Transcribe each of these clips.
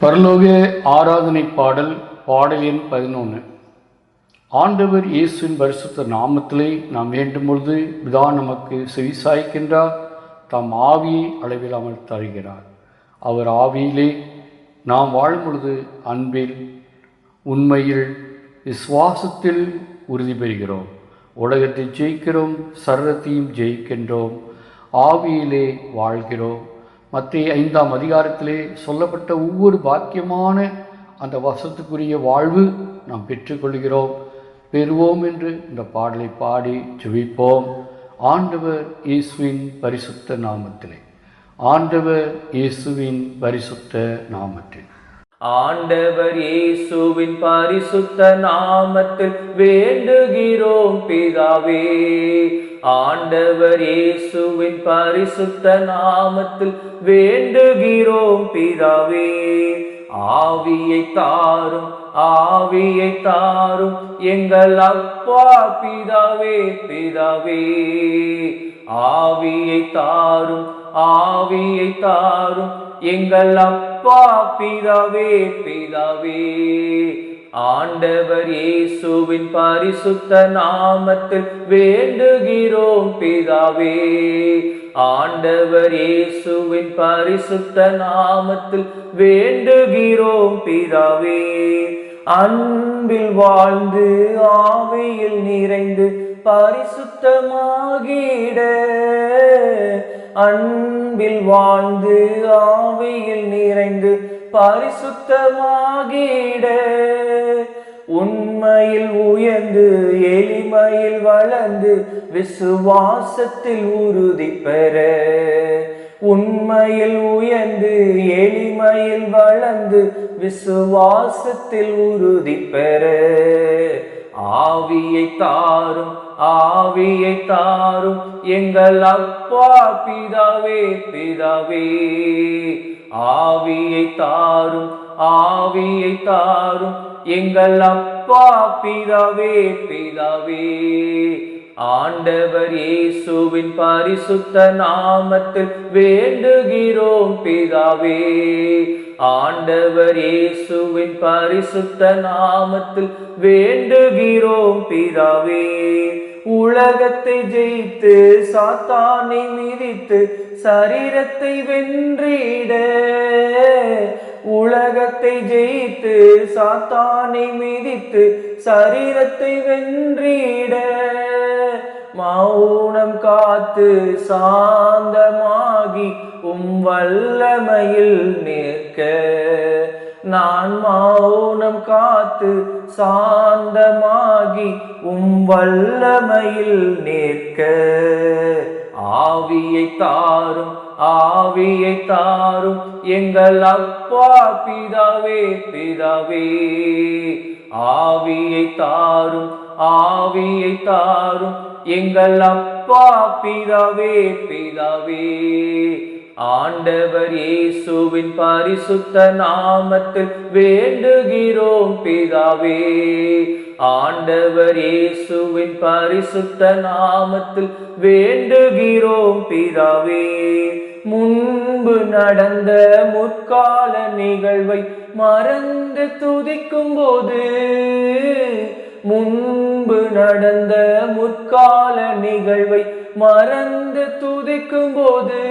பரலோக ஆராதனை பாடல் பாடல் எண் பதினொன்று ஆண்டவர் இயேசுவின் பரிசுத்த நாமத்திலே நாம் வேண்டும் பொழுது பிதா நமக்கு செவிசாய்க்கின்றார் தாம் ஆவியை அளவில்லாமல் தருகிறார் அவர் ஆவியிலே நாம் வாழும் பொழுது அன்பில் உண்மையில் விசுவாசத்தில் உறுதி பெறுகிறோம். உலகத்தை ஜெயிக்கிறோம் சர்வத்தையும் ஜெயிக்கின்றோம். ஆவியிலே வாழ்கிறோம். மத்திய ஐந்தாம் அதிகாரத்திலே சொல்லப்பட்ட ஒவ்வொரு பாக்கியமான அந்த வசத்துக்குரிய வாழ்வு நாம் பெற்றுக்கொள்கிறோம் பெறுவோம் என்று இந்த பாடலை பாடி ஜெபிப்போம். ஆண்டவர் இயேசுவின் பரிசுத்த நாமத்திலே. ஆண்டவர் இயேசுவின் பரிசுத்த நாமத்தில். ஆண்டவர் இயேசுவின் பரிசுத்த நாமத்தில் வேண்டுகிறோம் பிதாவே. ஆண்டவர் இயேசுவின் பரிசுத்த நாமத்தில் வேண்டுகிறோம் பிதாவே. ஆவியை தாரும் ஆவியை தாரும் எங்கள் அப்பா பிதாவே பிதாவே. ஆவியை தாரும் ஆவியை தாரும் எங்கள் அப்பா பிதாவே பிதாவே. ஆண்டவர் இயேசுவின் பரிசுத்த நாமத்தில் வேண்டுகிறோம் பிதாவே. ஆண்டவர் இயேசுவின் பரிசுத்த நாமத்தில் வேண்டுகிறோம் பிதாவே. அன்பில் வாழ்ந்து ஆவியில் நிறைந்து பரிசுத்தமாகிட. அன்பில் வாழ்ந்து ஆவியில் நிறைந்து பரிசுத்தமாகிட. உண்மையில் உயர்ந்து எளிமையில் வளர்ந்து விசுவாசத்தில் உறுதி பெற. உண்மையில் உயர்ந்து எளிமையில் வளர்ந்து விசுவாசத்தில் உறுதி பெற. ஆவியை தாரும் ஆவியை தாரும் எங்கள் அப்பா பிதாவே பிதாவே. ஆவியை தாரும் ஆவியை தாரும். எங்கள் அப்பா பிதாவே பிதாவே. ஆண்டவர் இயேசுவின் பரிசுத்த நாமத்தில் வேண்டுகிறோம் பிதாவே. ஆண்டவர் இயேசுவின் பரிசுத்த நாமத்தில் வேண்டுகிறோம் பிதாவே. உலகத்தை ஜெயித்து சாத்தானை மிதித்து சரீரத்தை வென்றிட உலகத்தை ஜெயித்து சாத்தானை மிதித்து சரீரத்தை வென்றிட. மௌனம் காத்து சாந்தமாகி உம் வல்லமையில் நிற்க. நான் மௌனம் காத்து சாந்தமாகி உம் வல்லமையில் நிற்க. ஆவியை தாரும் ஆவியை தாரும். எங்கள் அப்பா பிதாவே பிதாவே. ஆவியை தாரும் ஆவியை தாரும். எங்கள் அப்பா பிதாவே பிதாவே. ஆண்டவர் இயேசுவின் பரிசுத்த நாமத்தில் வேண்டுகிறோம் பிதாவே. ஆண்டவர் இயேசுவின் பரிசுத்த நாமத்தில் வேண்டுகிறோம் பிதாவே. முன்பு நடந்த முற்கால நிகழ்வை மறந்து துதிக்கும் போது முன்பு நடந்த முற்கால நிகழ்வை மறந்து துதிக்கும் போது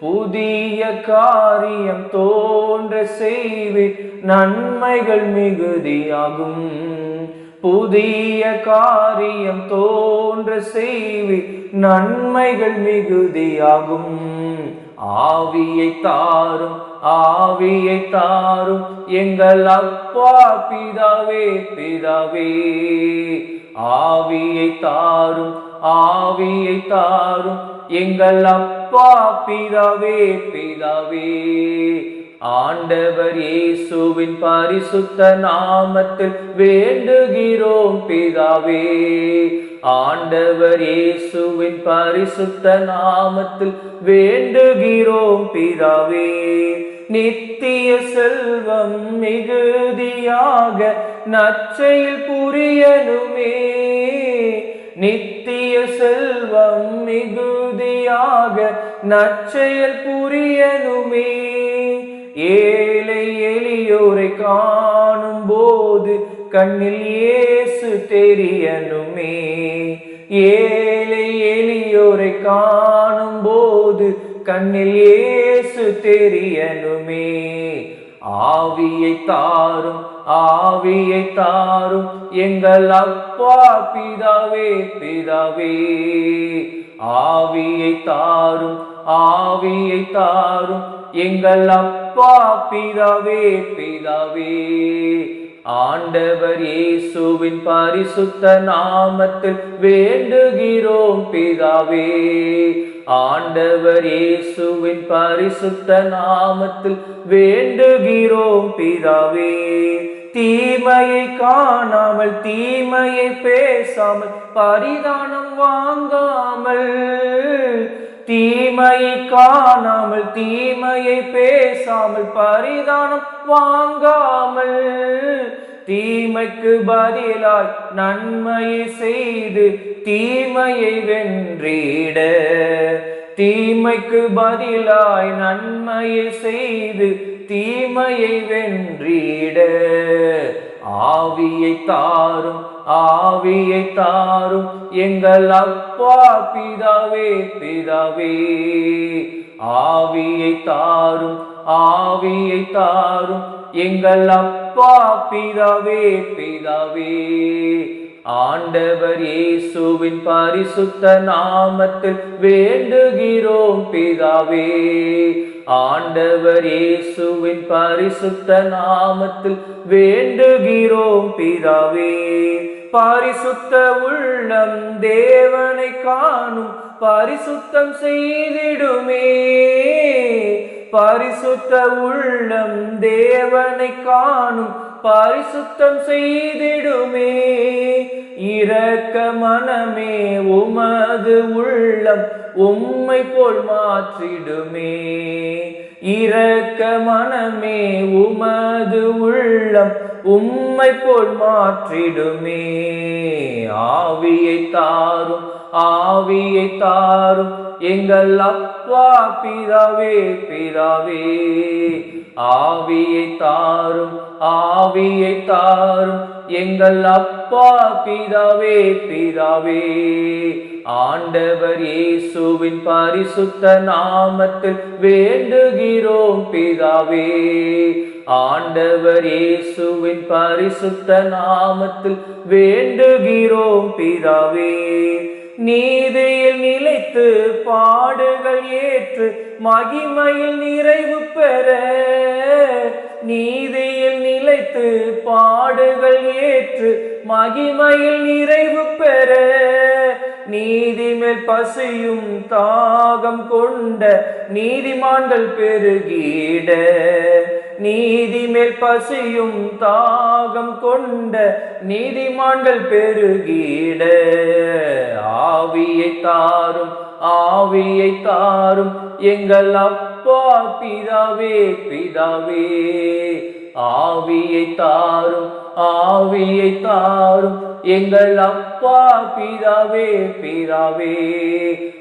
புதிய காரியம் தோன்ற செய்வே நன்மைகள் மிகுதியாகும். புதிய காரியம் தோன்ற செய்வி நன்மைகள் மிகுதியாகும். ஆவியை தாரும் ஆவியை தாரும் எங்கள் அப்பா பிதாவே பிதாவே. ஆவியை தாரும் ஆவியை தாரும் எங்கள் அப்பா பிதாவே பிதாவே. ஆண்டவர் இயேசுவின் பரிசுத்த நாமத்தில் வேண்டுகிறோம் பிதாவே. ஆண்டவர் இயேசுவின் பரிசுத்த நாமத்தில் வேண்டுகிறோம் பிதாவே. நித்திய செல்வம் மிகுதியாக நச்சையில் புரியனுமே நித்திய செல்வம் மிகுதியாக நச்சையில் புரியனுமே ஏழை எளியோரை காணும் போது கண்ணில் இயேசு தெரியணுமே. ஏழை எளியோரை காணும் போது கண்ணில் இயேசு தெரியணுமே. ஆவியை தாரும் ஆவியை தாரும் எங்கள் அப்பா பிதாவே பிதாவே. ஆவியை தாரும் ஆவியை தாரும் எங்கள் அப்பா பிதாவே பிதாவே. ஆண்டவர் இயேசுவின் பரிசுத்த நாமத்தில் வேண்டுகிறோம் பிதாவே. ஆண்டவர் இயேசுவின் பரிசுத்த நாமத்தில் வேண்டுகிறோம் பிதாவே. தீமையை காணாமல் தீமையை பேசாமல் பரிதானம் வாங்காமல் தீமையை காணாமல் தீமையை பேசாமல் பரிதானம் வாங்காமல் தீமைக்கு பதிலாய் நன்மையை செய்து தீமையை வென்றிட. தீமைக்கு பதிலாய் நன்மையை செய்து தீமையை வென்றிட. ஆவியை தாரும் ஆவியை தாரும். எங்கள் அப்பா பிதாவே பிதாவே. ஆவியை தாரும் ஆவியை தாரும். எங்கள் அப்பா பிதாவே பிதாவே. ஆண்டவர் இயேசுவின் பரிசுத்த நாமத்தில் வேண்டுகிறோம் பிதாவே. ஆண்டவர் இயேசுவின் பரிசுத்த நாமத்தில் வேண்டுகிறோம் பிதாவே. பரிசுத்த உள்ளம் தேவனை காணும் பரிசுத்தம் செய்திடுமே. பரிசுத்த உள்ளம் தேவனை காணும் பரிசுத்தம் செய்திடுமே. இரக்க மனமே உமது உள்ளம் உம்மை போல் மாற்றிடுமே. இரக்க மனமே உமது உள்ளம் உம்மை போல் மாற்றிடுமே. ஆவியை தாரும் ஆவியை தாரும் எங்கள் அப்பா பிதாவே பிதாவே. ஆவியை தாரும் ஆவியை தாரும். எங்கள் அப்பா பிதாவே பிதாவே. ஆண்டவர் இயேசுவின் பரிசுத்த நாமத்தில் வேண்டுகிறோம் பிதாவே. ஆண்டவர் இயேசுவின் பரிசுத்த நாமத்தில் வேண்டுகிறோம் பிதாவே. நீதியில் நிலைத்து பாடுகள் ஏற்று மகிமையில் நிறைவு பெற. நீதியில் நிலைத்து பாடுகள் ஏற்று மகிமையில் நிறைவு பெற. நீதி மேல் பசியும் தாகம் கொண்ட நீதிமான்கள் பெருகிட. நீதி மேல் பசியும் தாகம் கொண்ட நீதிமான்கள் பெருகீட. ஆவியை தாரும் ஆவியை தாரும் எங்கள் அப்பா பிதாவே பிதாவே. ஆவியை தாரும் ஆவியை தாரும். எங்கள் அப்பா பிதாவே பிதாவே.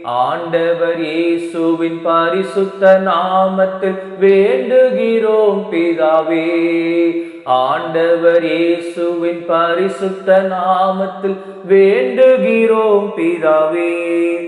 ஆண்டவர் இயேசுவின் பரிசுத்த நாமத்தில் வேண்டுகிறோம் பிதாவே. ஆண்டவர் இயேசுவின் பரிசுத்த நாமத்தில் வேண்டுகிறோம் பிதாவே.